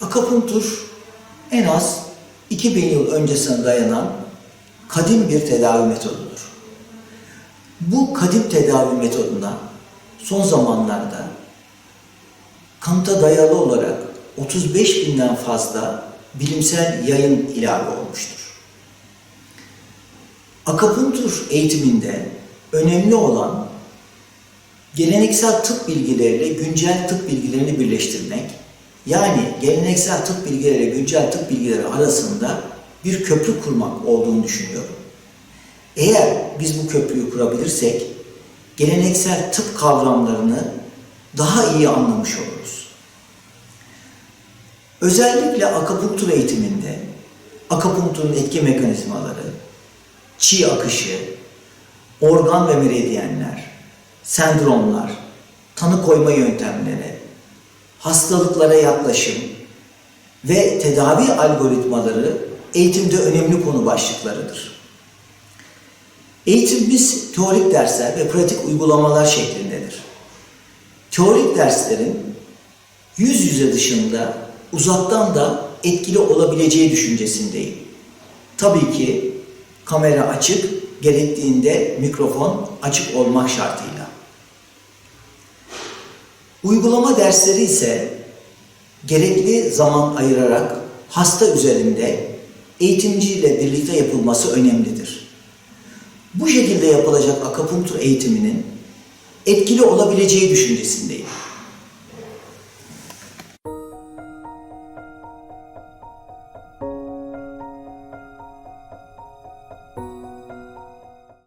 Akupunktur en az 2000 yıl öncesine dayanan kadim bir tedavi metodudur. Bu kadim tedavi metoduna son zamanlarda kanıta dayalı olarak 35 binden fazla bilimsel yayın ilave olmuştur. Akupunktur eğitiminde önemli olan geleneksel tıp bilgileriyle güncel tıp bilgilerini birleştirmek, yani geleneksel tıp bilgileriyle güncel tıp bilgileri arasında bir köprü kurmak olduğunu düşünüyorum. Eğer biz bu köprüyü kurabilirsek, geleneksel tıp kavramlarını daha iyi anlamış oluruz. Özellikle akupunktur eğitiminde akupunkturun etki mekanizmaları, çi akışı, organ ve meridyenler, sendromlar, tanı koyma yöntemleri, hastalıklara yaklaşım ve tedavi algoritmaları eğitimde önemli konu başlıklarıdır. Eğitimimiz teorik dersler ve pratik uygulamalar şeklindedir. Teorik derslerin yüz yüze dışında uzaktan da etkili olabileceği düşüncesindeyim. Tabii ki kamera açık, gerektiğinde mikrofon açık olmak şartıyla. Uygulama dersleri ise gerekli zaman ayırarak hasta üzerinde eğitimciyle birlikte yapılması önemlidir. Bu şekilde yapılacak akupunktur eğitiminin etkili olabileceği düşüncesindeyim.